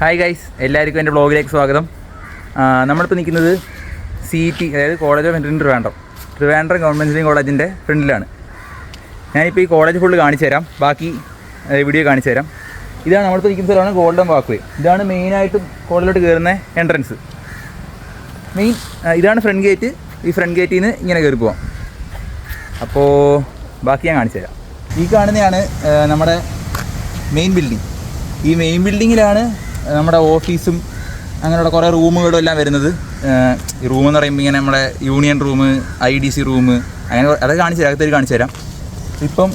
Hi guys എല്ലാവർക്കും എന്റെ ബ്ലോഗിലേക്ക് സ്വാഗതം. നമ്മളിപ്പോൾ നിൽക്കുന്നത് സി ടി അതായത് college of engineering Trivandrum Trivandrum government engineering കോളേജിന്റെ ഫ്രണ്ടിലാണ്. ഞാനിപ്പോൾ ഈ കോളേജ് ഫുള്ള് കാണിച്ചു തരാം. ബാക്കി വീഡിയോ കാണിച്ചു തരാം. ഇതാണ് നമ്മളിപ്പോൾ നിൽക്കുന്ന സ്ഥലമാണ് ഗോൾഡൻ വാക്ക് വേ ഇതാണ് മെയിനായിട്ടും കോളേജിലോട്ട് കയറുന്ന എൻട്രൻസ് മെയിൻ ഇതാണ് ഫ്രണ്ട് ഗേറ്റ് ഈ ഫ്രണ്ട് ഗേറ്റിൽ നിന്ന് ഇങ്ങനെ കയറി പോവാം. അപ്പോൾ ബാക്കി ഞാൻ കാണിച്ചു തരാം. ഈ കാണുന്നതാണ് നമ്മുടെ മെയിൻ ബിൽഡിംഗ് ഈ മെയിൻ ബിൽഡിങ്ങിലാണ് നമ്മുടെ ഓഫീസും അങ്ങനെയുള്ള കുറേ റൂമുകളും എല്ലാം വരുന്നത്. ഈ റൂം എന്ന് പറയുമ്പോൾ ഇങ്ങനെ നമ്മുടെ union room I D C room അങ്ങനെ അതൊക്കെ കാണിച്ചു തരാം അകത്തേക്ക് കാണിച്ചു തരാം. ഇപ്പം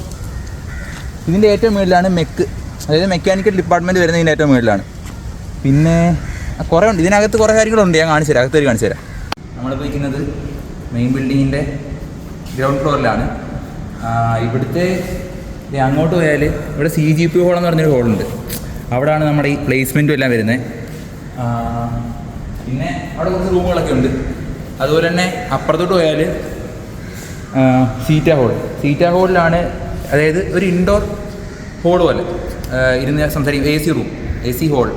ഇതിന്റെ ഏറ്റവും മുകളിലാണ് മെക്ക്. അതായത് മെക്കാനിക്കൽ ഡിപ്പാർട്ട്മെന്റ് വരുന്നത് ഇതിന്റെ ഏറ്റവും മുകളിലാണ്. പിന്നെ കുറേ ഉണ്ട്. ഇതിനകത്ത് കുറേ കാര്യങ്ങളുണ്ട്. ഞാൻ കാണിച്ചു തരാം. അകത്തേക്ക് കാണിച്ചു തരാം. നമ്മളിപ്പോൾ ഇരിക്കുന്നത് മെയിൻ ബിൽഡിങ്ങിന്റെ ഗ്രൗണ്ട് ഫ്ലോറിലാണ് ഇവിടുത്തെ അങ്ങോട്ട് പോയാൽ ഇവിടെ സി ജി പി ഹോൾ എന്ന് പറഞ്ഞൊരു ഹോളുണ്ട് അവിടെയാണ് നമ്മുടെ ഈ പ്ലേസ്മെന്റും എല്ലാം വരുന്നത് പിന്നെ അവിടെ കുറച്ച് റൂമുകളൊക്കെ ഉണ്ട്. അതുപോലെ തന്നെ അപ്പുറത്തോട്ട് പോയാൽ സീറ്റാ ഹോൾ സീറ്റാ ഹോളിലാണ് അതായത് ഒരു ഇൻഡോർ ഹോൾ പോലെ. ഇരുന്ന് സംസാരിക്കും. A C room A C hall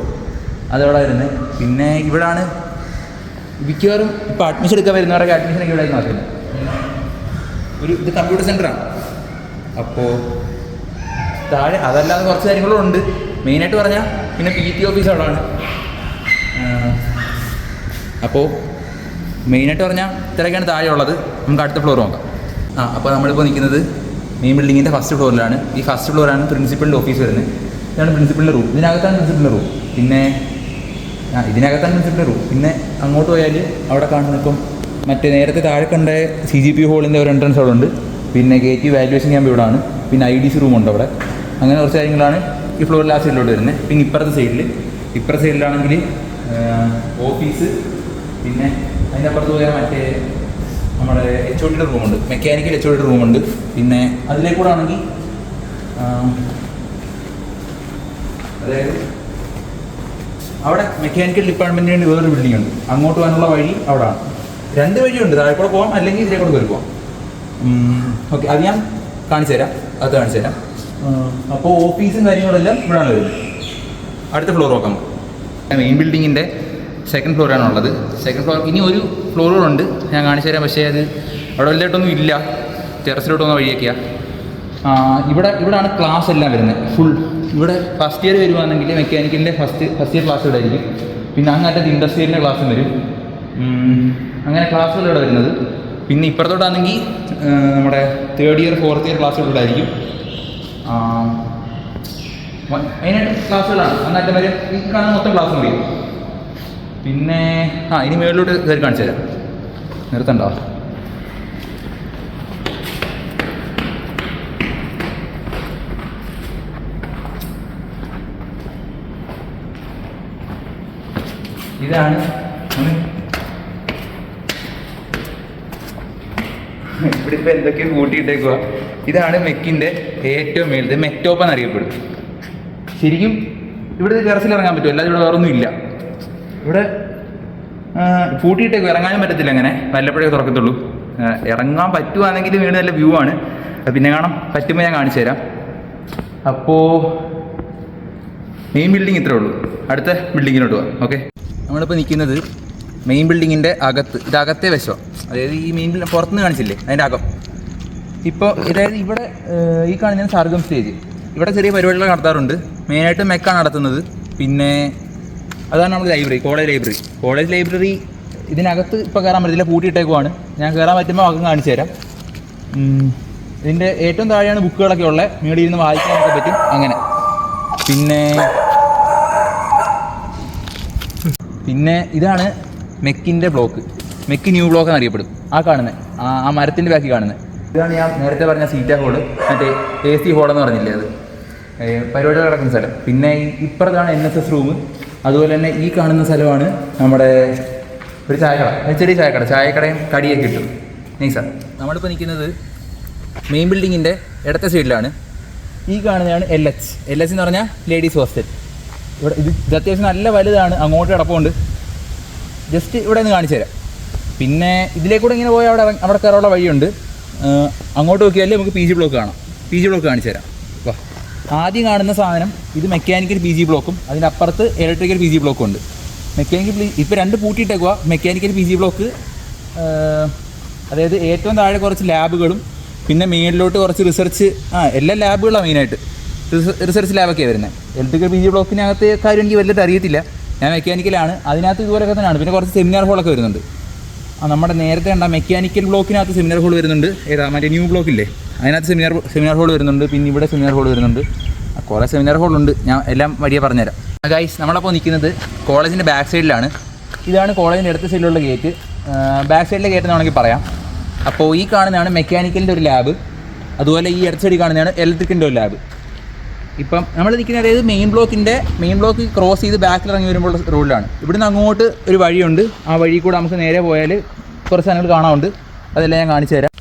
അതവിടെ വരുന്നത് പിന്നെ ഇവിടാണ് മിക്കവാറും ഇപ്പോൾ അഡ്മിഷൻ എടുക്കാൻ വരുന്നവരൊക്കെ അഡ്മിഷനൊക്കെ ഇവിടെ നടക്കുന്നത്. ഒരു ഇത് കമ്പ്യൂട്ടർ സെന്ററാണ് അപ്പോൾ താഴെ അതല്ലാതെ കുറച്ച് കാര്യങ്ങളും ഉണ്ട് മെയിനായിട്ട് പറഞ്ഞാൽ പിന്നെ പി ടി ഓഫീസ് അവിടെയാണ്. അപ്പോൾ മെയിനായിട്ട് പറഞ്ഞാൽ ഇത്രയൊക്കെയാണ് താഴെ ഉള്ളത് നമുക്ക് അടുത്ത ഫ്ലോർ നോക്കാം. ആ അപ്പോൾ നമ്മളിപ്പോൾ നിൽക്കുന്നത് മെയിൻ ബിൽഡിങ്ങിന്റെ ഫസ്റ്റ് ഫ്ലോറിലാണ് ഈ ഫസ്റ്റ് ഫ്ലോറാണ് പ്രിൻസിപ്പളിന്റെ ഓഫീസ് വരുന്നത്. ഇതാണ് പ്രിൻസിപ്പളിന്റെ റൂം ഇതിനകത്താണ് പ്രിൻസിപ്പളിന്റെ റൂം പിന്നെ ആ ഇതിനകത്താണ് പ്രിൻസിപ്പളിന്റെ റൂം പിന്നെ അങ്ങോട്ട് പോയാൽ അവിടെ കാണുന്ന ഇപ്പം മറ്റേ നേരത്തെ താഴെ കണ്ട സി ജി പി ഹോളിന്റെ ഒരു എൻട്രൻസ് അവിടെ ഉണ്ട്. പിന്നെ ഗേറ്റ് വാല്യുവേഷൻ ക്യാമ്പ് ഇവിടെ ആണ് പിന്നെ ഐ ഡി സി റൂം ഉണ്ട് അവിടെ. അങ്ങനെ കുറച്ച് കാര്യങ്ങളാണ്. ഈ ഫ്ലോറിൽ ആ സൈഡിലോട്ട് വരുന്നത് പിന്നെ ഇപ്പുറത്തെ സൈഡിൽ ഇപ്പുറത്തെ സൈഡിലാണെങ്കിൽ ഓഫീസ് പിന്നെ അതിന്റെ അപ്പുറത്ത് പോയാൽ മറ്റേ നമ്മുടെ എച്ച് ഒ ഡിയുടെ റൂമുണ്ട് മെക്കാനിക്കൽ എച്ച് ഒ ഡിയുടെ റൂമുണ്ട് പിന്നെ അതിലേക്കൂടെ ആണെങ്കിൽ അതായത് അവിടെ മെക്കാനിക്കൽ ഡിപ്പാർട്ട്മെന്റിന് വേറൊരു ബിൽഡിംഗ് ഉണ്ട്. അങ്ങോട്ട് പോകാനുള്ള വഴി അവിടെയാണ് രണ്ട് വഴിയുണ്ട്. താഴെ കൂടെ പോകാം അല്ലെങ്കിൽ ഇതിലേക്കൂടെ കയറി പോകാം ഓക്കെ. അത് ഞാൻ കാണിച്ചു തരാം അത് കാണിച്ചു തരാം അപ്പോൾ ഓഫീസും കാര്യങ്ങളെല്ലാം ഇവിടെയാണ് വരുന്നത്. അടുത്ത ഫ്ലോർ നോക്കാം. മെയിൻ ബിൽഡിങ്ങിന്റെ സെക്കൻഡ് ഫ്ലോറാണ് ഉള്ളത് സെക്കൻഡ് ഫ്ലോർ ഇനി ഒരു ഫ്ലോറുകളുണ്ട്. ഞാൻ കാണിച്ചു തരാം. പക്ഷേ അത് അവിടെ വലുതായിട്ടൊന്നും ഇല്ല. ടെറസിലോട്ട് വഴിയൊക്കെയാണ് ഇവിടെ ഇവിടെയാണ് ക്ലാസ് എല്ലാം വരുന്നത്. ഫുൾ ഇവിടെ ഫസ്റ്റ് ഇയർ വരുവാണെങ്കിൽ മെക്കാനിക്കലിന്റെ ഫസ്റ്റ് ഫസ്റ്റ് ഇയർ ക്ലാസ് ഇവിടെ ആയിരിക്കും. പിന്നെ അങ്ങനത്തെ ഇൻഡസ്ട്രിയലിന്റെ ക്ലാസ്സും വരും. അങ്ങനെ ക്ലാസ്സുകൾ ഇവിടെ വരുന്നത്. പിന്നെ ഇപ്പുറത്തോട്ടാണെങ്കിൽ നമ്മുടെ തേർഡ് ഇയർ ഫോർത്ത് ഇയർ ക്ലാസ്സുകൾ ഇവിടെ ആയിരിക്കും ആ, മ- മെയിനായിട്ട് ക്ലാസ്സുകളാണ്. അന്നായിട്ട് വരെ ഈ കാണുന്ന മൊത്തം ക്ലാസ് മുറിയും പിന്നെ ആ ഇനി മേളിലോട്ട് കയറി കാണിച്ചു തരാം. നിർത്തണ്ടോ? ഇതാണ് ഇവിടെ ഇപ്പൊ എന്തൊക്കെയോ കൂട്ടിയിട്ടേക്കുക ഇതാണ് മെക്കിന്റെ ഏറ്റവും മേലത്തെ മെക്ടോപ്പ് എന്നറിയപ്പെടും. ശരിക്കും ഇവിടെ ടെറസിൽ ഇറങ്ങാൻ പറ്റും അല്ലാതെ ഇവിടെ വേറൊന്നും ഇല്ല. ഇവിടെ പൂട്ടിയിട്ടേക്കും ഇറങ്ങാനും പറ്റത്തില്ല അങ്ങനെ. വല്ലപ്പോഴേ തുറക്കത്തുള്ളൂ. ഇറങ്ങാൻ പറ്റുവാണെങ്കിൽ വീട് നല്ല വ്യൂ ആണ്. പിന്നെ കാണാം. പറ്റുമ്പോൾ ഞാൻ കാണിച്ചു തരാം. അപ്പോൾ മെയിൻ ബിൽഡിംഗ് ഇത്രേ ഉള്ളൂ. അടുത്ത ബിൽഡിങ്ങിലോട്ട് പോവാം. ഓക്കെ നമ്മളിപ്പോൾ നിൽക്കുന്നത് മെയിൻ ബിൽഡിങ്ങിന്റെ അകത്ത് ഇത് അകത്തെ വശമാണ് അതായത് ഈ മെയിൻ ബിൽഡിംഗ് പുറത്തുനിന്ന് കാണിച്ചില്ലേ? അതിന്റെ അകം. ഇപ്പോൾ അതായത് ഇവിടെ ഈ കാണുന്ന സർഗം സ്റ്റേജ്. ഇവിടെ ചെറിയ പരിപാടികൾ നടത്താറുണ്ട്. മെയിനായിട്ട് മെക്കാണ് നടത്തുന്നത്. പിന്നെ അതാണ് നമ്മുടെ library college library college library ഇതിനകത്ത് ഇപ്പോൾ കയറാൻ പറ്റില്ല പൂട്ടിയിട്ടേക്കുവാണ്. ഞാൻ കയറാൻ പറ്റുമ്പോൾ അകം കാണിച്ചു തരാം. ഇതിന്റെ ഏറ്റവും താഴെയാണ് ബുക്കുകളൊക്കെ ഉള്ളത് മേടിയിൽ ഇരുന്ന് വായിക്കാനൊക്കെ പറ്റും അങ്ങനെ. പിന്നെ പിന്നെ ഇതാണ് മെക്കിന്റെ ബ്ലോക്ക് മെക്ക് ന്യൂ ബ്ലോക്ക് എന്ന് അറിയപ്പെടും. ആ കാണുന്നത് ആ മരത്തിന്റെ ബാക്കി കാണുന്നത് ഇതാണ് ഞാൻ നേരത്തെ പറഞ്ഞ സീറ്റ ഹോൾ മറ്റേ എ സി ഹോളെന്ന് പറഞ്ഞില്ലേ അത്. പരിപാടികൾ നടക്കുന്ന സ്ഥലം. പിന്നെ ഈ ഇപ്പുറത്താണ് എൻ എസ് എസ് റൂം അതുപോലെ തന്നെ ഈ കാണുന്ന സ്ഥലമാണ് നമ്മുടെ ഒരു ചായക്കട. ചെറിയ ചായക്കട. ചായക്കടയും കടിയൊക്കെ കിട്ടും നൈസാ നമ്മളിപ്പോൾ നിൽക്കുന്നത് മെയിൻ ബിൽഡിങ്ങിന്റെ ഇടത്തെ സൈഡിലാണ് ഈ കാണുന്നതാണ് എൽ എച്ച് എൽ എച്ച് എന്ന് പറഞ്ഞാൽ ലേഡീസ് ഹോസ്റ്റൽ ഇവിടെ ഇത് ഇത് അത്യാവശ്യം നല്ല വലുതാണ്. അങ്ങോട്ട് കിടപ്പുണ്ട്. ജസ്റ്റ് ഇവിടെ നിന്ന് കാണിച്ചു തരാം. പിന്നെ ഇതിലേക്കൂടെ ഇങ്ങനെ പോയാൽ അവിടെ അവിടെ കയറാനുള്ള വഴിയുണ്ട്. അങ്ങോട്ട് നോക്കിയാൽ നമുക്ക് പി ജി ബ്ലോക്ക് കാണാം. പി ജി ബ്ലോക്ക് കാണിച്ചു തരാം. വാ. ആദ്യം കാണുന്ന സാധനം ഇത് മെക്കാനിക്കൽ പി ജി ബ്ലോക്കും അതിന്റെ അപ്പുറത്ത് ഇലക്ട്രിക്കൽ പി ജി ബ്ലോക്കും ഉണ്ട്. മെക്കാനിക്കൽ ഇപ്പോൾ രണ്ട് പൂട്ടിയിട്ടേക്കുക മെക്കാനിക്കൽ പി ജി ബ്ലോക്ക് അതായത് ഏറ്റവും താഴെ കുറച്ച് ലാബുകളും പിന്നെ മെയിനിലോട്ട് കുറച്ച് റിസർച്ച് ആ എല്ലാ ലാബുകളാണ് മെയിനായിട്ട് റിസർച്ച് ലാബൊക്കെയാണ് വരുന്നത് ഇലക്ട്രിക്കൽ പി ജി ബ്ലോക്കിനകത്ത് കാര്യം എനിക്ക് വലുതായിട്ട് അറിയത്തില്ല. ഞാൻ മെക്കാനിക്കലാണ്. അതിനകത്ത് ഇതുപോലൊക്കെ തന്നെയാണ്. പിന്നെ കുറച്ച് സെമിനാർ ഹോളൊക്കെ വരുന്നുണ്ട്. ആ നമ്മുടെ നേരത്തെ കണ്ട മെക്കാനിക്കൽ ബ്ലോക്കിനകത്ത് സെമിനാർ ഹോൾ വരുന്നുണ്ട്. ഏതാ മറ്റേ ന്യൂ ബ്ലോക്കില്ലേ അതിനകത്ത് സെമിനാർ സെമിനാർ ഹോൾ വരുന്നുണ്ട്. പിന്നെ ഇവിടെ സെമിനാർ ഹോൾ വരുന്നുണ്ട്. കുറേ സെമിനാർ ഹോളുണ്ട് ഞാൻ എല്ലാം വഴിയെ പറഞ്ഞുതരാം. ഗൈസ് നമ്മളപ്പോൾ നിൽക്കുന്നത് കോളേജിന്റെ ബാക്ക് സൈഡിലാണ് ഇതാണ് കോളേജിന്റെ അടുത്ത സൈഡിലുള്ള ഗേറ്റ് ബാക്ക് സൈഡിലെ ഗേറ്റ് എന്നാണെങ്കിൽ പറയാം. അപ്പോൾ ഈ കാണുന്നതാണ് മെക്കാനിക്കലിന്റെ ഒരു ലാബ് അതുപോലെ ഈ ഇടത്ത് സൈഡിൽ കാണുന്നതാണ് ഇലക്ട്രിക്കിന്റെ ഒരു ലാബ് ഇപ്പം നമ്മൾ നിൽക്കുന്ന അതായത് മെയിൻ ബ്ലോക്കിന്റെ മെയിൻ ബ്ലോക്ക് ക്രോസ് ചെയ്ത് ബാക്കിൽ ഇറങ്ങി വരുമ്പോൾ റോഡിലാണ് ഇവിടുന്ന് അങ്ങോട്ട് ഒരു വഴിയുണ്ട്. ആ വഴി കൂടെ നമുക്ക് നേരെ പോയാൽ കുറച്ച് സാധനങ്ങൾ കാണാറുണ്ട് അതെല്ലാം ഞാൻ കാണിച്ചു തരാം.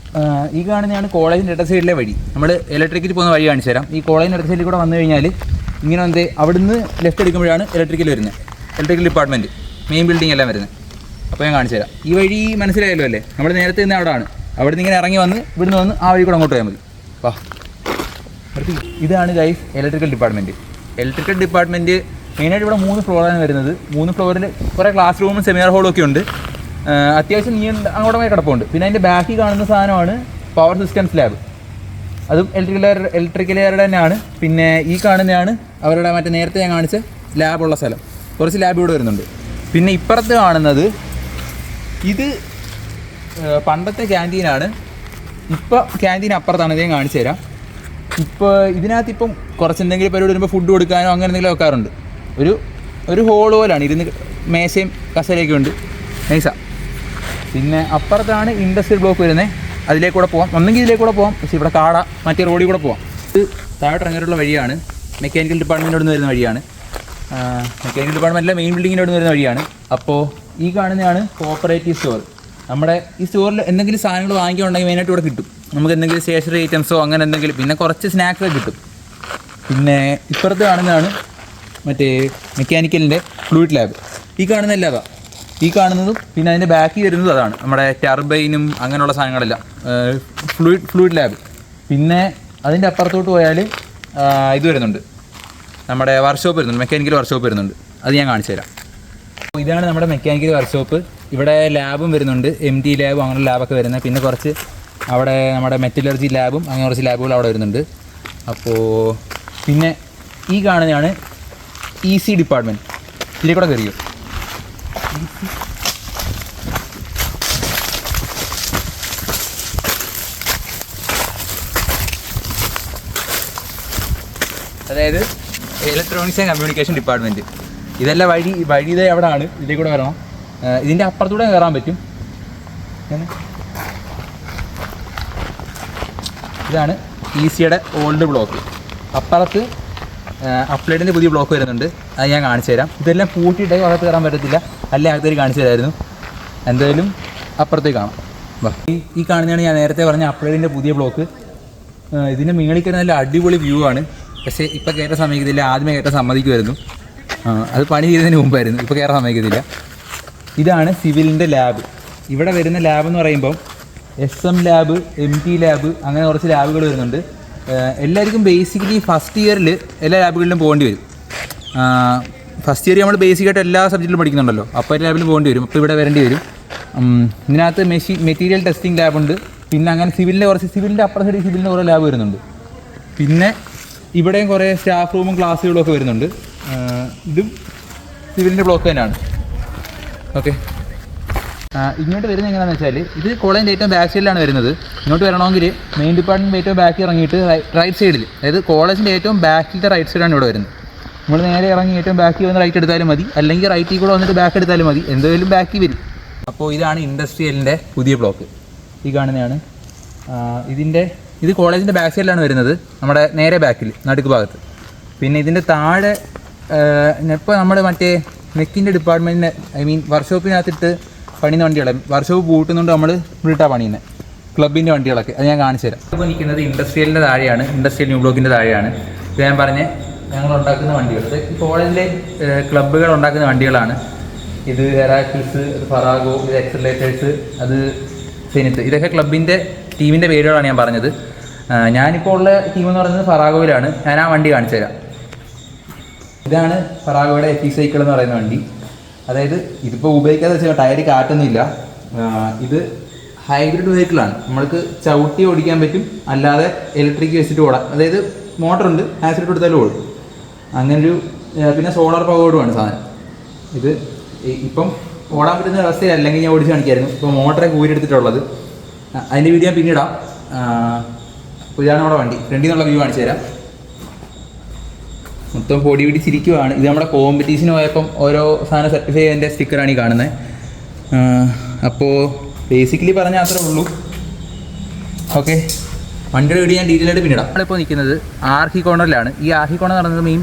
ഈ കാണുന്നതാണ് കോളേജിന്റെ ഇട സൈഡിലെ വഴി. നമ്മൾ ഇലക്ട്രിക്കിൽ പോകുന്ന വഴി കാണിച്ചു തരാം. ഈ കോളേജിന്റെ ഇട സൈഡിൽ കൂടെ വന്നു കഴിഞ്ഞാൽ ഇങ്ങനെ വന്ന് അവിടുന്ന് ലെഫ്റ്റ് എടുക്കുമ്പോഴാണ് ഇലക്ട്രിക്കൽ വരുന്നത് ഇലക്ട്രിക്കൽ ഡിപ്പാർട്ട്മെന്റ് മെയിൻ ബിൽഡിംഗ് എല്ലാം വരുന്നത് അപ്പോൾ ഞാൻ കാണിച്ചു തരാം. ഈ വഴി മനസ്സിലായല്ലോ അല്ലേ? നമ്മൾ നേരത്തെ നിന്ന് അവിടെയാണ് അവിടുന്ന് ഇങ്ങനെ ഇറങ്ങി വന്ന് ഇവിടുന്ന് വന്ന് ആ വഴി കൂടെ അങ്ങോട്ട് പോയാൽ മതി. വാ. ഇതാണ് guys electrical department electrical department മെയിനായിട്ട് ഇവിടെ മൂന്ന് ഫ്ലോറാണ് വരുന്നത്. മൂന്ന് ഫ്ലോറിൽ കുറേ ക്ലാസ് റൂമും സെമിനാർ ഹോളും ഒക്കെ ഉണ്ട്. അത്യാവശ്യം നീ അങ്ങോട്ടമായി കിടപ്പുണ്ട്. പിന്നെ അതിന്റെ ബാക്കിൽ കാണുന്ന സാധനമാണ് പവർ സിസ്റ്റംസ് ലാബ് അതും ഇലക്ട്രിക്കൽ ഇലക്ട്രിക്കലുകാരുടെ തന്നെയാണ്. പിന്നെ ഈ കാണുന്നതാണ് അവരുടെ മറ്റേ നേരത്തെ ഞാൻ കാണിച്ച ലാബുള്ള സ്ഥലം. കുറച്ച് ലാബ് ഇവിടെ വരുന്നുണ്ട്. പിന്നെ ഇപ്പുറത്ത് കാണുന്നത് ഇത് പണ്ടത്തെ ക്യാന്റീനാണ് ഇപ്പോൾ ക്യാന്റീൻ അപ്പുറത്താണ്. ഞാൻ കാണിച്ചു തരാം ഇപ്പോൾ ഇതിനകത്ത് ഇപ്പം കുറച്ച് എന്തെങ്കിലും പരിപാടി വരുമ്പോൾ ഫുഡ് കൊടുക്കാനോ അങ്ങനെ എന്തെങ്കിലും വെക്കാറുണ്ട്. ഒരു ഒരു ഹോൾ പോലാണ്. ഇരുന്ന് മേശയും കസേരയൊക്കെ ഉണ്ട്. നൈസാ. പിന്നെ അപ്പുറത്താണ് ഇൻഡസ്ട്രിയൽ ബ്ലോക്ക് വരുന്നത് അതിലേക്കൂടെ പോകാം ഒന്നെങ്കിൽ ഇതിലേക്കൂടെ പോകാം പക്ഷേ ഇവിടെ കാട മറ്റേ റോഡിൽ കൂടെ പോകാം ഇത് താഴോട്ട് ഇറങ്ങിയിട്ടുള്ള വഴിയാണ്. മെക്കാനിക്കൽ ഡിപ്പാർട്ട്മെന്റിനോട് വരുന്ന വഴിയാണ്. മെക്കാനിക്കൽ ഡിപ്പാർട്ട്മെന്റിലെ മെയിൻ ബിൽഡിങ്ങിനോട് വരുന്ന വഴിയാണ്. അപ്പോൾ ഈ കാണുന്നതാണ് കോപ്പറേറ്റീവ് സ്റ്റോർ നമ്മുടെ ഈ സ്റ്റോറിൽ എന്തെങ്കിലും സാധനങ്ങൾ വാങ്ങിക്കുകയാണെങ്കിൽ മെയിനായിട്ട് ഇവിടെ കിട്ടും. നമുക്ക് എന്തെങ്കിലും സ്റ്റേഷനറി ഐറ്റംസോ അങ്ങനെ എന്തെങ്കിലും പിന്നെ കുറച്ച് സ്നാക്സ് കിട്ടും. പിന്നെ ഇപ്പുറത്ത് കാണുന്നതാണ് മറ്റേ മെക്കാനിക്കലിന്റെ ഫ്ലൂയിഡ് ലാബ്. ഈ കാണുന്ന അല്ലാതാ ഈ കാണുന്നതും പിന്നെ അതിന്റെ ബാക്കിൽ വരുന്നതും അതാണ്. നമ്മുടെ ടർബൈനും അങ്ങനെയുള്ള സാധനങ്ങളെല്ലാം. Fluid fluid lab. പിന്നെ അതിന്റെ അപ്പുറത്തോട്ട് പോയാൽ ഇത് വരുന്നുണ്ട്. നമ്മുടെ വർക്ക്ഷോപ്പ് വരുന്നുണ്ട്. മെക്കാനിക്കൽ വർക്ക്ഷോപ്പ് വരുന്നുണ്ട്. അത് ഞാൻ കാണിച്ചു തരാം. അപ്പോൾ ഇതാണ് നമ്മുടെ മെക്കാനിക്കൽ വർക്ക്ഷോപ്പ്. ഇവിടെ ലാബും വരുന്നുണ്ട്. എം ടി ലാബും അങ്ങനെ ലാബൊക്കെ വരുന്നത്. പിന്നെ കുറച്ച് അവിടെ നമ്മുടെ മെറ്റലർജി ലാബും അങ്ങനെ കുറച്ച് ലാബുകൾ അവിടെ വരുന്നുണ്ട്. അപ്പോൾ പിന്നെ ഈ കാണുന്നതാണ് ഇ സി ഡിപ്പാർട്ട്മെന്റ് ഇതിലേക്ക് കൂടെ കയറിയോ അതായത് ഇലക്ട്രോണിക്സ് ആൻഡ് കമ്മ്യൂണിക്കേഷൻ ഡിപ്പാർട്ട്മെന്റ് ഇതെല്ലാം വഴി വഴി ഇതേ അവിടെ ആണ് ഇതിലേക്ക് കൂടെ വരണം ഇതിന്റെ അപ്പുറത്തൂടെ കയറാൻ പറ്റും ഇങ്ങനെ. ഇതാണ് ഇ സിയുടെ ഓൾഡ് ബ്ലോക്ക്. അപ്പുറത്ത് അപ്ലൈഡിന്റെ പുതിയ ബ്ലോക്ക് വരുന്നുണ്ട്. അത് ഞാൻ കാണിച്ചു തരാം. ഇതെല്ലാം പൂട്ടിയിട്ടേ അകത്ത് കയറാൻ പറ്റത്തില്ല. അല്ലേ അകത്തേക്ക് കാണിച്ചു തരായിരുന്നു. എന്തായാലും അപ്പുറത്തേക്ക് കാണാം. ഈ കാണുന്നതാണ് ഞാൻ നേരത്തെ പറഞ്ഞ അപ്ലൈഡിന്റെ പുതിയ ബ്ലോക്ക്. ഇതിന്റെ മുകളിൽ കയറി നല്ല അടിപൊളി വ്യൂ ആണ്. പക്ഷേ ഇപ്പോൾ കയറ്റാൻ സമ്മതിക്കത്തില്ല ആദ്യമേ കയറ്റാൻ സമ്മതിക്കുമായിരുന്നു. അത് പണി ചെയ്തതിന് മുമ്പായിരുന്നു. ഇപ്പോൾ കയറാൻ സമ്മതിക്കത്തില്ല. ഇതാണ് സിവിലിന്റെ ലാബ് ഇവിടെ വരുന്ന ലാബ് എന്ന് പറയുമ്പം S M lab M T lab അങ്ങനെ കുറച്ച് ലാബുകൾ വരുന്നുണ്ട്. എല്ലാവർക്കും ബേസിക്കലി ഫസ്റ്റ് ഇയറിൽ എല്ലാ ലാബുകളിലും പോകേണ്ടി വരും. ഫസ്റ്റ് ഇയർ നമ്മൾ ബേസിക്കായിട്ട് എല്ലാ സബ്ജക്റ്റിലും പഠിക്കുന്നുണ്ടല്ലോ. അപ്പോൾ എല്ലാ ലാബിലും പോകേണ്ടി വരും. അപ്പോൾ ഇവിടെ വരേണ്ടി വരും. ഇതിനകത്ത് മെഷീ മെറ്റീരിയൽ ടെസ്റ്റിംഗ് ലാബുണ്ട് പിന്നെ അങ്ങനെ സിവിലിന്റെ കുറച്ച് സിവിലിന്റെ അപ്പുറ സൈഡിൽ സിവിലിന്റെ കുറേ ലാബ് വരുന്നുണ്ട്. പിന്നെ ഇവിടെയും കുറേ സ്റ്റാഫ് റൂമും ക്ലാസ്സുകളും ഒക്കെ വരുന്നുണ്ട്. ഇതും സിവിലിന്റെ ബ്ലോക്ക് തന്നെയാണ്. ഓക്കെ ഇങ്ങോട്ട് വരുന്നത് എങ്ങനെയാണെന്ന് വെച്ചാൽ ഇത് കോളേജിന്റെ ഏറ്റവും ബാക്ക് സൈഡിലാണ് വരുന്നത്. ഇങ്ങോട്ട് വരണമെങ്കിൽ മെയിൻ ഡിപ്പാർട്ട്മെന്റ് ഏറ്റവും ബാക്കിൽ ഇറങ്ങിയിട്ട് റൈറ്റ് സൈഡിൽ അതായത് കോളേജിന്റെ ഏറ്റവും ബാക്കിലത്തെ റൈറ്റ് സൈഡാണ് ഇവിടെ വരുന്നത്. നമ്മൾ നേരെ ഇറങ്ങി ഏറ്റവും ബാക്കിൽ വന്ന് റൈറ്റ് എടുത്താലും മതി. അല്ലെങ്കിൽ റൈറ്റിൽ കൂടെ വന്നിട്ട് ബാക്ക് എടുത്താലും മതി. എന്തായാലും ബാക്കിൽ വരും. അപ്പോൾ ഇതാണ് ഇൻഡസ്ട്രിയലിന്റെ പുതിയ ബ്ലോക്ക് ഈ കാണുന്നതാണ്. ഇതിന്റെ ഇത് കോളേജിന്റെ ബാക്ക് സൈഡിലാണ് വരുന്നത്. നമ്മുടെ നേരെ ബാക്കിൽ നടുക്ക് ഭാഗത്ത്. പിന്നെ ഇതിന്റെ താഴെ ഇപ്പോൾ നമ്മൾ മറ്റേ മെക്കിന്റെ ഡിപ്പാർട്ട്മെന്റിന് ഐ മീൻ വർക്ക്ഷോപ്പിനകത്തിട്ട് പണിയുന്ന വണ്ടികളെ. വർഷോപ്പ് പൂട്ടുന്നുണ്ട് നമ്മൾ ഇവിടിട്ടാണ് പണിയുന്നത് ക്ലബിന്റെ വണ്ടികളൊക്കെ. അത് ഞാൻ കാണിച്ചു തരാം. ഇപ്പോൾ നിൽക്കുന്നത് ഇൻഡസ്ട്രിയലിന്റെ താഴെയാണ്. ഇൻഡസ്ട്രിയൽ ന്യൂ ബ്ലോക്കിന്റെ താഴെയാണ്. ഇത് ഞാൻ പറഞ്ഞ ഞങ്ങൾ ഉണ്ടാക്കുന്ന വണ്ടികൾ. ഇത് കോളേജിലെ ക്ലബ്ബുകൾ ഉണ്ടാക്കുന്ന വണ്ടികളാണ്. ഇത് ഹെറാക്കിൾസ് ഫറാഗോ ഇത് എക്സലേറ്റേഴ്സ് അത് സെനിത്ത് ഇതൊക്കെ ക്ലബിന്റെ ടീമിന്റെ പേരുകളാണ് ഞാൻ പറഞ്ഞത്. ഞാനിപ്പോൾ ഉള്ള ടീം എന്ന് പറയുന്നത് ഫറാഗോയിലാണ്. ഞാൻ ആ വണ്ടി കാണിച്ചു തരാം. ഇതാണ് ഫറാഗോയുടെ എഫി സൈക്കിൾ എന്ന് പറയുന്ന വണ്ടി. അതായത് ഇതിപ്പോൾ ഉപയോഗിക്കാതെ വെച്ചാൽ ടയർ കാറ്റൊന്നുമില്ല. ഇത് ഹൈബ്രിഡ് വെഹിക്കിളാണ് നമ്മൾക്ക് ചവിട്ടി ഓടിക്കാൻ പറ്റും. അല്ലാതെ ഇലക്ട്രിക് വെച്ചിട്ട് ഓടാം. അതായത് മോട്ടറുണ്ട്. ആസിഡ് കൊടുത്താലും ഓടും. അങ്ങനൊരു പിന്നെ സോളാർ പവേർഡുമാണ് സാധനം. ഇത് ഇപ്പം ഓടാൻ പറ്റുന്ന അവസ്ഥയിൽ അല്ലെങ്കിൽ ഞാൻ ഓടിച്ച് കാണിക്കായിരുന്നു. ഇപ്പോൾ മോട്ടറെ കൂരിയെടുത്തിട്ടുള്ളത് അതിന്റെ വീഡിയോ ഞാൻ പിന്നീടാം. നമ്മുടെ വണ്ടി. ഫ്രണ്ടിൽ നിന്നുള്ള വ്യൂ കാണിച്ചു തരാം. മൊത്തം പൊടി പിടിച്ചിരിക്കുവാണ്. ഇത് നമ്മുടെ കോമ്പറ്റീഷന് പോയപ്പം ഓരോ സാധനം സർട്ടിഫൈ ചെയ്തതിന്റെ സ്റ്റിക്കറാണ് ഈ കാണുന്നത് അപ്പോൾ ബേസിക്കലി പറഞ്ഞാൽ അത്രേ ഉള്ളൂ. ഓക്കെ വണ്ടിയുടെ വീട് ഞാൻ ഡീറ്റെയിൽ ആയിട്ട് പിന്നിടാം. നമ്മളിപ്പോൾ നിൽക്കുന്നത് ആർഹി കോണറിലാണ് ഈ ആർഹി കോർണർ എന്ന് പറയുന്നത് മെയിൻ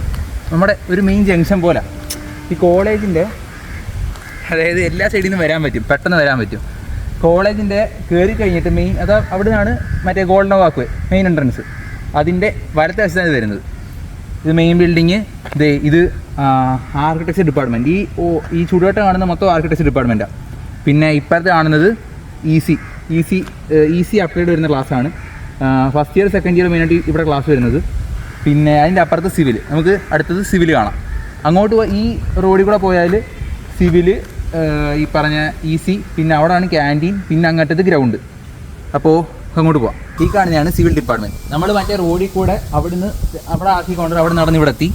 നമ്മുടെ ഒരു മെയിൻ ജംഗ്ഷൻ പോലെ. ഈ കോളേജിന്റെ അതായത് എല്ലാ സൈഡിൽ നിന്നും വരാൻ പറ്റും. പെട്ടെന്ന് വരാൻ പറ്റും. കോളേജിന്റെ കയറി കഴിഞ്ഞിട്ട് മെയിൻ അത് അവിടെ നിന്നാണ് മറ്റേ ഗോൾഡൻ വാക്ക് മെയിൻ എൻട്രൻസ് അതിന്റെ വലത്തെ വശത്താണ് വരുന്നത്. ഇത് മെയിൻ ബിൽഡിങ് ദേ ഇത് ആർക്കിടെക്ചർ ഡിപ്പാർട്ട്മെന്റ് ഈ ഓ ഈ ചുടുവട്ടം കാണുന്ന മൊത്തം ആർക്കിടെക്ചർ ഡിപ്പാർട്ട്മെന്റാണ് പിന്നെ ഇപ്പോഴത്തെ കാണുന്നത് E C E C E C upgrade വരുന്ന ക്ലാസ്സാണ് ഫസ്റ്റ് ഇയർ സെക്കൻഡ് ഇയർ മെയിനായിട്ട് ഇവിടെ ക്ലാസ് വരുന്നത്. പിന്നെ അതിന്റെ അപ്പുറത്ത് സിവിൽ നമുക്ക് അടുത്തത് സിവിൽ കാണാം. അങ്ങോട്ട് ഈ റോഡിൽ കൂടെ പോയാൽ സിവിൽ ഈ പറഞ്ഞ ഇ സി പിന്നെ അവിടെയാണ് ക്യാന്റീൻ പിന്നെ അങ്ങോട്ടത് ഗ്രൗണ്ട് അപ്പോൾ അങ്ങോട്ട് പോവാം. ഈ കാണുന്നതാണ് സിവിൽ ഡിപ്പാർട്ട്മെന്റ് നമ്മൾ മറ്റേ റോഡിൽ കൂടെ അവിടുന്ന് അവിടെ ആക്കിക്കൊണ്ട് അവിടെ നടന്ന് ഇവിടെ എത്തി.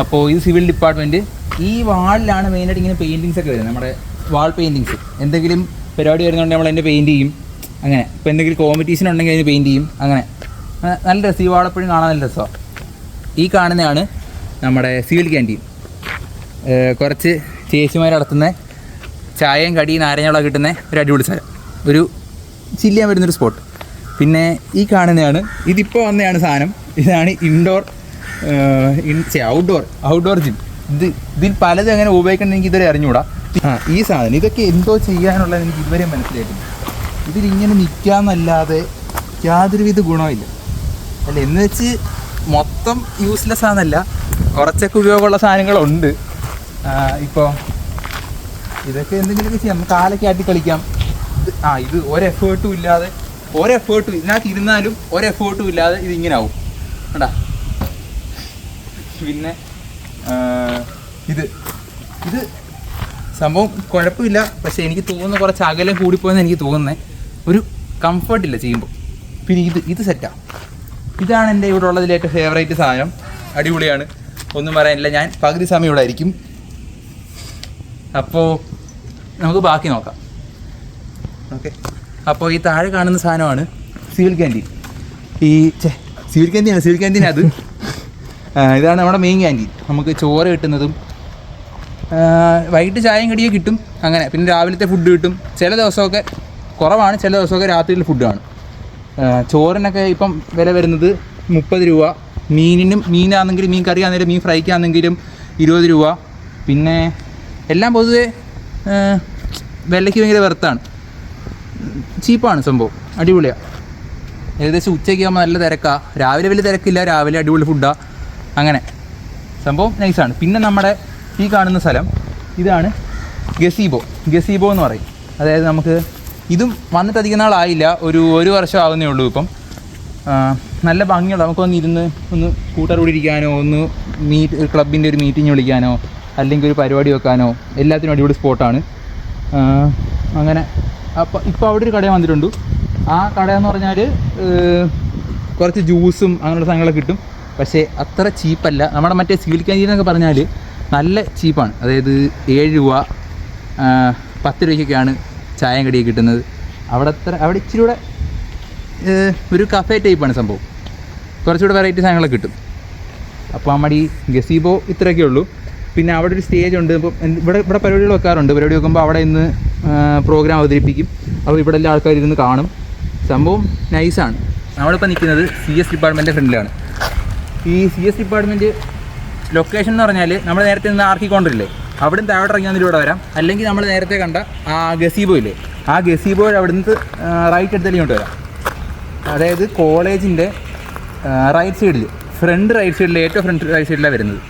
അപ്പോൾ ഇത് സിവിൽ ഡിപ്പാർട്ട്മെന്റ് ഈ വാളിലാണ് മെയിനായിട്ട് ഇങ്ങനെ പെയിന്റിങ്സ് ഒക്കെ വരുന്നത്. നമ്മുടെ വാൾ പെയിന്റിങ്സ് എന്തെങ്കിലും പരിപാടി വരുന്നുണ്ടെങ്കിൽ നമ്മൾ അതിന്റെ പെയിന്റ് ചെയ്യും. അങ്ങനെ. ഇപ്പോൾ എന്തെങ്കിലും കോമ്പറ്റീഷൻ ഉണ്ടെങ്കിൽ അതിന് പെയിന്റ് ചെയ്യും. അങ്ങനെ. നല്ല രസം. ഈ വാളെപ്പോഴും കാണാൻ നല്ല രസമാണ് ഈ കാണുന്നതാണ് നമ്മുടെ സിവിൽ ക്യാന്റീൻ കുറച്ച് ചേച്ചിമാർ നടത്തുന്ന ചായയും കടിയും നാരങ്ങളൊക്കെ കിട്ടുന്ന ഒരു അടിപൊളി സ്ഥലം. ഒരു ചില്ലിയാൻ വരുന്നൊരു സ്പോട്ട് പിന്നെ ഈ കാണുന്നതാണ് ഇതിപ്പോൾ വന്നതാണ് സാധനം. ഇതാണ് ഇൻഡോർ ഔട്ട്ഡോർ ഔട്ട്ഡോർ ജിം ഇത് ഇതിൽ പലതും എങ്ങനെ ഉപയോഗിക്കണം എനിക്ക് ഇതുവരെ അറിഞ്ഞുകൂടാ. ആ ഈ സാധനം ഇതൊക്കെ എന്തോ ചെയ്യാനുള്ളത് എനിക്ക് ഇതുവരെ മനസ്സിലായിട്ടില്ല. ഇതിലിങ്ങനെ നിൽക്കാമെന്നല്ലാതെ യാതൊരുവിധ ഗുണമില്ല. അല്ല എന്ന് വെച്ച് മൊത്തം യൂസ്ലെസ് ആണെന്നല്ല കുറച്ചൊക്കെ ഉപയോഗമുള്ള സാധനങ്ങളുണ്ട്. ഇപ്പോൾ ഇതൊക്കെ എന്തെങ്കിലുമൊക്കെ ചെയ്യാം. കാലൊക്കെ ആട്ടി കളിക്കാം. ആ ഇത് ഒരു എഫേർട്ടും ഇല്ലാതെ ഒരു എഫേർട്ടും ഇതിനകത്ത് ഇരുന്നാലും ഒരു എഫേർട്ടും ഇല്ലാതെ ഇത് ഇങ്ങനെ ആവും. കണ്ടാ? പിന്നെ ഇത് ഇത് സംഭവം കുഴപ്പമില്ല. പക്ഷേ എനിക്ക് തോന്നുന്ന കുറച്ച് അകലം കൂടിപ്പോയെന്ന് എനിക്ക് തോന്നുന്നത് ഒരു കംഫർട്ടില്ല ചെയ്യുമ്പോൾ. പിന്നെ ഇത് ഇത് സെറ്റാണ് ഇതാണ് എന്റെ ഇവിടെ ഉള്ളതിൽ ഏറ്റവും ഫേവറേറ്റ് സാധനം. അടിപൊളിയാണ്. ഒന്നും പറയാനില്ല. ഞാൻ പകുതി സമയം ഇവിടെ ആയിരിക്കും. അപ്പോൾ നമുക്ക് ബാക്കി നോക്കാം. ഓക്കെ. അപ്പോൾ ഈ താഴെ കാണുന്ന സാധനമാണ് സിവിൽ ക്യാന്റീൻ ഈ സിവിൽ ക്യാന്റീനാണ് സിവിൽ ക്യാന്റീൻ അത്. ഇതാണ് നമ്മുടെ മെയിൻ ക്യാന്റീൻ നമുക്ക് ചോറ് കിട്ടുന്നതും വൈകിട്ട് ചായയും കടിയും കിട്ടും അങ്ങനെ. പിന്നെ രാവിലത്തെ ഫുഡ് കിട്ടും. ചില ദിവസമൊക്കെ കുറവാണ് ചില ദിവസമൊക്കെ രാത്രിയിൽ ഫുഡാണ് ചോറിനൊക്കെ ഇപ്പം വില വരുന്നത് മുപ്പത് രൂപ. മീനിനും മീനാണെങ്കിലും മീൻ കറി ആണെങ്കിലും മീൻ ഫ്രൈക്ക് ആണെങ്കിലും ഇരുപത് രൂപ. പിന്നെ എല്ലാം പൊതുവെ വിലയ്ക്ക് ഭയങ്കര വെറുത്താണ്. ചീപ്പാണ് സംഭവം. അടിപൊളിയാണ് ഏകദേശം ഉച്ചയ്ക്ക് ആകുമ്പോൾ നല്ല തിരക്കാണ് രാവിലെ വലിയ തിരക്കില്ല രാവിലെ അടിപൊളി ഫുഡാണ് അങ്ങനെ. സംഭവം നൈസാണ് പിന്നെ നമ്മുടെ ഈ കാണുന്ന സ്ഥലം ഇതാണ് ഗസീബോ. ഗസീബോ എന്ന് പറയും. അതായത് നമുക്ക് ഇതും വന്നിട്ട് അധികം നാളായില്ല. ഒരു ഒരു വർഷം ആകുന്നേ ഉള്ളൂ ഇപ്പം. നല്ല ഭംഗിയുള്ള നമുക്കൊന്ന് ഇരുന്ന് ഒന്ന് കൂട്ടർ കൂടി ഇരിക്കാനോ ഒന്ന് മീറ്റ് ക്ലബിന്റെ ഒരു മീറ്റിംഗ് വിളിക്കാനോ അല്ലെങ്കിൽ ഒരു പരിപാടി വെക്കാനോ എല്ലാത്തിനും അടിപൊളി സ്പോട്ടാണ് അങ്ങനെ അപ്പോൾ ഇപ്പോൾ അവിടെ ഒരു കട വന്നിട്ടുണ്ട്. ആ കട എന്ന് പറഞ്ഞാൽ കുറച്ച് ജ്യൂസും അങ്ങനെയുള്ള സാധനങ്ങളൊക്കെ കിട്ടും. പക്ഷേ അത്ര ചീപ്പല്ല. നമ്മുടെ മറ്റേ സിവിൽ ക്യാന്റീൻ എന്നൊക്കെ പറഞ്ഞാൽ നല്ല ചീപ്പാണ്. അതായത് ഏഴ് രൂപ പത്ത് രൂപയ്ക്കൊക്കെയാണ് ചായം കടിയൊക്കെ കിട്ടുന്നത്. അവിടെ അത്ര അവിടെ ഇച്ചിരി കൂടെ ഒരു കഫേ ടൈപ്പാണ് സംഭവം. കുറച്ചുകൂടെ വെറൈറ്റി സാധനങ്ങളൊക്കെ കിട്ടും. അപ്പോൾ നമ്മുടെ ഈ ഗസീബോ ഇത്രയൊക്കെ ഉള്ളൂ പിന്നെ അവിടെ ഒരു സ്റ്റേജ് ഉണ്ട്. ഇപ്പം ഇവിടെ ഇവിടെ പരിപാടികൾ വെക്കാറുണ്ട്. പരിപാടി വെക്കുമ്പോൾ അവിടെ ഇന്ന് പ്രോഗ്രാം അവതരിപ്പിക്കും. അപ്പോൾ ഇവിടെ എല്ലാ ആൾക്കാർ ഇരുന്ന് കാണും. സംഭവം നൈസാണ് നമ്മളിപ്പോൾ നിൽക്കുന്നത് സി എസ് ഡിപ്പാർട്ട്മെന്റിന്റെ ഫ്രണ്ടിലാണ്. ഈ സി എസ് ഡിപ്പാർട്ട്മെന്റ് ലൊക്കേഷൻ എന്ന് പറഞ്ഞാൽ നമ്മൾ നേരത്തെ നിന്ന് ആർക്കി കൊണ്ടില്ലേ അവിടെ നിന്ന് താഴോട്ട് ഇറങ്ങി ഇവിടെ വരാം. അല്ലെങ്കിൽ നമ്മൾ നേരത്തെ കണ്ട ആ ഗസീബോ ഇല്ലേ? ആ ഗസീബോ അവിടെ നിന്ന് റൈറ്റ് എടുത്താൽ ഇങ്ങോട്ട് വരാം. അതായത് കോളേജിന്റെ റൈറ്റ് സൈഡിൽ ഫ്രണ്ട് റൈറ്റ് സൈഡിൽ ഏറ്റവും ഫ്രണ്ട് റൈറ്റ് സൈഡിലാണ് വരുന്നത്.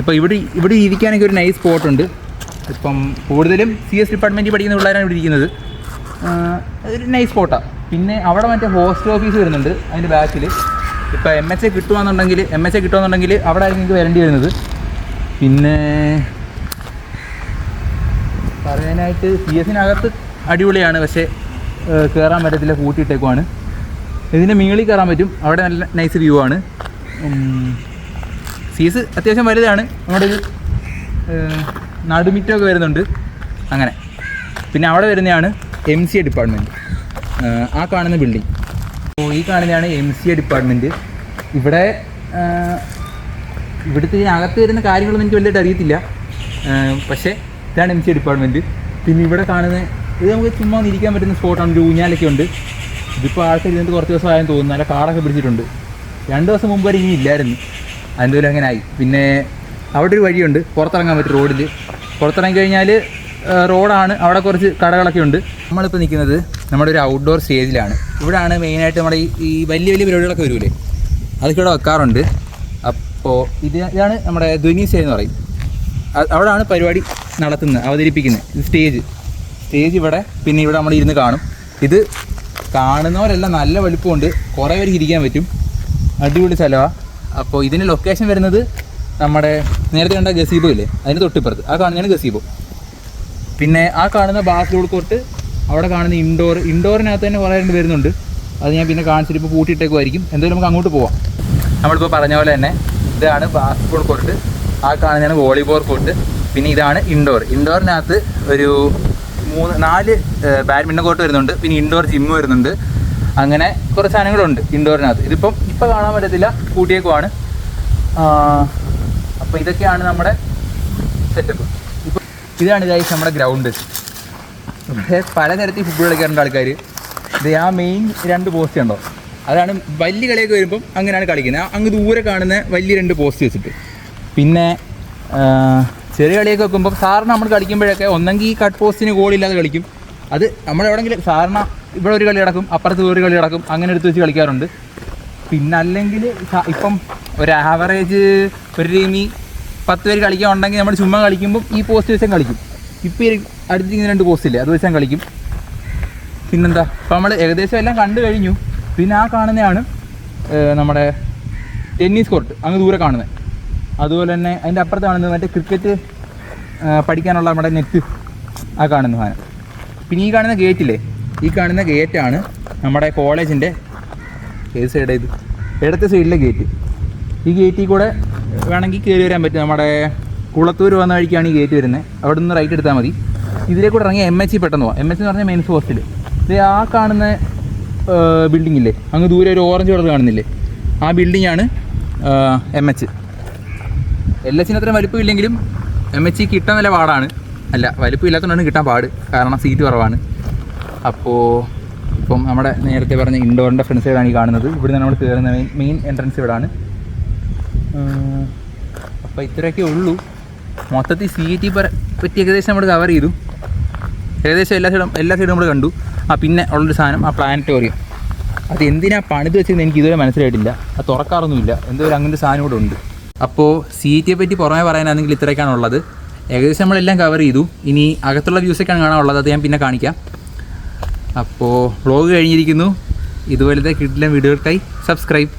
ഇപ്പോൾ ഇവിടെ ഇവിടെ ഇരിക്കാനൊക്കെ ഒരു നൈസ് സ്പോട്ട് ഉണ്ട്. ഇപ്പം കൂടുതലും സി എസ് ഡിപ്പാർട്ട്മെന്റിൽ പഠിക്കുന്ന പിള്ളേരാണ് ഇവിടെ ഇരിക്കുന്നത്. ഒരു നൈസ് സ്പോട്ടാണ് പിന്നെ അവിടെ മറ്റേ ഹോസ്റ്റൽ ഓഫീസ് വരുന്നുണ്ട് അതിന്റെ ബാക്കിൽ ഇപ്പോൾ എം എച്ച് എ കിട്ടുവാന്നുണ്ടെങ്കിൽ എം എച്ച് എ കിട്ടുവാന്നുണ്ടെങ്കിൽ അവിടെ ആയിരിക്കും നിങ്ങൾക്ക് വരേണ്ടി വരുന്നത്. പിന്നെ പറയാനായിട്ട് സി എസിനകത്ത് അടിപൊളിയാണ് പക്ഷേ കയറാൻ പറ്റത്തില്ല കൂട്ടിയിട്ടേക്കുവാണ് ഇതിന്റെ മീളിൽ കയറാൻ പറ്റും അവിടെ നല്ല നൈസ് വ്യൂ ആണ്. സി എസ് അത്യാവശ്യം വലുതാണ്. നമ്മുടെ ഒരു നടുമിറ്റമൊക്കെ വരുന്നുണ്ട്. അങ്ങനെ. പിന്നെ അവിടെ വരുന്നതാണ് എം സി എ ഡിപ്പാർട്ട്മെന്റ് ആ കാണുന്ന ബിൽഡിംഗ് അപ്പോൾ ഈ കാണുന്നതാണ് എം സി എ ഡിപ്പാർട്ട്മെന്റ് ഇവിടെ ഇവിടുത്തെ അകത്ത് വരുന്ന കാര്യങ്ങളൊന്നും എനിക്ക് വലിയ അറിയത്തില്ല. പക്ഷേ ഇതാണ് എം സി എ ഡിപ്പാർട്ട്മെന്റ് പിന്നെ ഇവിടെ കാണുന്ന ഇത് നമുക്ക് ചുമ്മാ ഇരിക്കാൻ പറ്റുന്ന സ്പോട്ടാണ്. ഒരു ഊഞ്ഞാലൊക്കെ ഉണ്ട്. ഇതിപ്പോൾ ആൾക്കാർ ഇതിനകത്ത് കുറച്ച് ദിവസം ആയെന്ന് തോന്നുന്നു. നല്ല കാടൊക്കെ പിടിച്ചിട്ടുണ്ട്. രണ്ട് ദിവസം മുമ്പ് വരെ ഇനി ഇല്ലായിരുന്നു. അതിന്റെ അങ്ങനെ ആയി. പിന്നെ അവിടെ ഒരു വഴിയുണ്ട്. പുറത്തിറങ്ങാൻ പറ്റും റോഡിൽ പുറത്തിറങ്ങി കഴിഞ്ഞാൽ റോഡാണ്. അവിടെ കുറച്ച് കടകളൊക്കെ ഉണ്ട്. നമ്മളിപ്പോൾ നിൽക്കുന്നത് നമ്മുടെ ഒരു ഔട്ട്ഡോർ സ്റ്റേജിലാണ് ഇവിടെയാണ് മെയിനായിട്ട് നമ്മുടെ ഈ വലിയ വലിയ പരിപാടികളൊക്കെ വരൂലേ? അതൊക്കെ ഇവിടെ വെക്കാറുണ്ട്. അപ്പോൾ ഇത് ഇതാണ് നമ്മുടെ ധ്വനി സ്റ്റേജ് എന്ന് പറയും. അവിടെയാണ് പരിപാടി നടത്തുന്നത് അവതരിപ്പിക്കുന്നത്. സ്റ്റേജ് സ്റ്റേജ് ഇവിടെ പിന്നെ ഇവിടെ നമ്മൾ ഇരുന്ന് കാണും. ഇത് കാണുന്നവരെല്ലാം നല്ല വലുപ്പമുണ്ട്. കുറേ പേർക്ക് ഇരിക്കാൻ പറ്റും. അടിപൊളി സ്ഥലമാണ് അപ്പോൾ ഇതിന്റെ ലൊക്കേഷൻ വരുന്നത് നമ്മുടെ നേരത്തെ കണ്ട ഗസീബോ ഇല്ലേ? അതിന് തൊട്ടിപ്പുറത്ത്. ആ കാണുന്നതാണ് ഗസീബോ. പിന്നെ ആ കാണുന്ന ബാത്റൂം കോർട്ട് അവിടെ കാണുന്ന ഇൻഡോർ. ഇൻഡോറിനകത്ത് തന്നെ കുറേ രണ്ട് വരുന്നുണ്ട്. അത് ഞാൻ പിന്നെ കാണിച്ചിട്ട് ഇപ്പോൾ പൂട്ടിയിട്ടേക്കുമായിരിക്കും എന്തായാലും നമുക്ക് അങ്ങോട്ട് പോവാം. നമ്മളിപ്പോൾ പറഞ്ഞ പോലെ തന്നെ ഇതാണ് ബാസ്ബോൾ കോർട്ട്. ആ കാണുന്നതാണ് വോളിബോൾ കോർട്ട്. പിന്നെ ഇതാണ് ഇൻഡോർ. ഇൻഡോറിനകത്ത് ഒരു മൂന്ന് നാല് ബാഡ്മിന്റൺ കോർട്ട് വരുന്നുണ്ട്. പിന്നെ ഇൻഡോർ ജിമ്മ് വരുന്നുണ്ട്. അങ്ങനെ കുറച്ച് സാധനങ്ങളുണ്ട് ഇൻഡോറിനകത്ത്. ഇതിപ്പം ഇപ്പം കാണാൻ പറ്റത്തില്ല. കൂട്ടിയേക്കുവാണ് അപ്പോൾ ഇതൊക്കെയാണ് നമ്മുടെ സെറ്റപ്പ് ഇപ്പോൾ ഇതാണ് ഇതായി നമ്മുടെ ഗ്രൗണ്ട് ഇവിടെ പലതരത്തിൽ ഫുട്ബോൾ കളിക്കാറുണ്ട് ആൾക്കാർ ഇത് ആ മെയിൻ രണ്ട് പോസ്റ്റ് ഉണ്ടോ? അതാണ് വലിയ കളിയൊക്കെ വരുമ്പം അങ്ങനെയാണ് കളിക്കുന്നത്. അങ്ങ് ദൂരെ കാണുന്ന വലിയ രണ്ട് പോസ്റ്റ് വെച്ചിട്ട്. പിന്നെ ചെറിയ കളിയൊക്കെ വെക്കുമ്പോൾ സാറിന് നമ്മൾ കളിക്കുമ്പോഴൊക്കെ ഒന്നെങ്കിൽ ഈ കട്ട് പോസ്റ്റിന് ഗോളില്ലാതെ കളിക്കും. അത് നമ്മൾ എവിടെയെങ്കിലും സാറിന് ഇവിടെ ഒരു കളി നടക്കും അപ്പുറത്ത് ഒരു കളി നടക്കും അങ്ങനെ എടുത്ത് വെച്ച് കളിക്കാറുണ്ട്. പിന്നെ അല്ലെങ്കിൽ ഇപ്പം ഒരു ആവറേജ് ഒരു ടീമി പത്ത് പേര് കളിക്കാൻ ഉണ്ടെങ്കിൽ നമ്മൾ ചുമ്മാ കളിക്കുമ്പോൾ ഈ പോസ്റ്റ് വെച്ചാൽ കളിക്കും. ഇപ്പോൾ അടുത്തിരിക്കുന്ന രണ്ട് പോസ്റ്റ് ഇല്ലേ അത് വെച്ചാൽ കളിക്കും. പിന്നെന്താ അപ്പോൾ നമ്മൾ ഏകദേശം എല്ലാം കണ്ടു കഴിഞ്ഞു. പിന്നെ ആ കാണുന്നതാണ് നമ്മുടെ ടെന്നീസ് കോർട്ട് അങ്ങ് ദൂരെ കാണുന്നത് അതുപോലെ തന്നെ അതിന്റെ അപ്പുറത്ത് കാണുന്നത് മറ്റേ ക്രിക്കറ്റ് പഠിക്കാനുള്ള നമ്മുടെ നെറ്റ് ആ കാണുന്ന സാധനം. പിന്നെ ഈ കാണുന്ന ഗേറ്റില്ലേ ഈ കാണുന്ന ഗേറ്റാണ് നമ്മുടെ കോളേജിന്റെ ഏത് സൈഡ് ഇത്? ഇടത്തെ സൈഡിലെ ഗേറ്റ് ഈ ഗേറ്റിൽ കൂടെ വേണമെങ്കിൽ കയറി വരാൻ പറ്റും. നമ്മുടെ കുളത്തൂർ വന്ന വഴിക്കാണ് ഈ ഗേറ്റ് വരുന്നത് അവിടെ നിന്ന് റൈറ്റ് എടുത്താൽ മതി. ഇതിലേ കൂടെ ഇറങ്ങി എം എച്ച് പെട്ടെന്ന് പോവാം. എം എച്ച് എന്ന് പറഞ്ഞാൽ മെയിൻസ് ഹോസ്റ്റൽ ഇത് ആ കാണുന്ന ബിൽഡിംഗ് ഇല്ലേ? അങ്ങ് ദൂരെ ഒരു ഓറഞ്ച് കളർ കാണുന്നില്ലേ? ആ ബിൽഡിംഗ് ആണ് എം എച്ച് എൽ എച്ചിന് അത്രയും വലിപ്പമില്ലെങ്കിലും എം എച്ച് കിട്ടാൻ നല്ല പാടാണ്. അല്ല വലിപ്പം ഇല്ലാത്തതുകൊണ്ടാണ് കിട്ടാൻ പാട്. കാരണം സീറ്റ് കുറവാണ്. അപ്പോൾ ഇപ്പം നമ്മുടെ നേരത്തെ പറഞ്ഞ ഇൻഡോറിന്റെ ഫ്രണ്ട് സൈഡാണ് ഈ കാണുന്നത്. ഇവിടെ നമ്മൾ കയറുന്ന മെയിൻ എൻട്രൻസ് ഇവിടാണ്. അപ്പോൾ ഇത്രയൊക്കെ ഉള്ളൂ. മൊത്തത്തിൽ സി ടി പറ്റി ഏകദേശം നമ്മൾ കവർ ചെയ്തു. ഏകദേശം എല്ലാ സൈഡും എല്ലാ സൈഡും നമ്മൾ കണ്ടു. ആ പിന്നെ ഉള്ളൊരു സാധനം ആ പ്ലാനറ്റോറിയം അത് എന്തിനാ പണിത് വെച്ചതെന്ന് എനിക്ക് ഇതുവരെ മനസ്സിലായിട്ടില്ല. അത് തുറക്കാറൊന്നുമില്ല. എന്തോ ഒരു അങ്ങനത്തെ സാധനം കൂടെ ഉണ്ട്. അപ്പോൾ സി ടിയെ പറ്റി പുറമേ പറയാനാണെങ്കിൽ ഇത്രയൊക്കെയാണ് ഉള്ളത്. ഏകദേശം നമ്മളെല്ലാം കവർ ചെയ്തു. ഇനി അകത്തുള്ള വ്യൂസൊക്കെയാണ് കാണാനുള്ളത്. അത് ഞാൻ പിന്നെ കാണിക്കാം. അപ്പോൾ വ്ളോഗ് കഴിഞ്ഞിരിക്കുന്നു. ഇതുപോലത്തെ കിട്ടില്ല വീഡിയോകൾക്കായി സബ്സ്ക്രൈബ്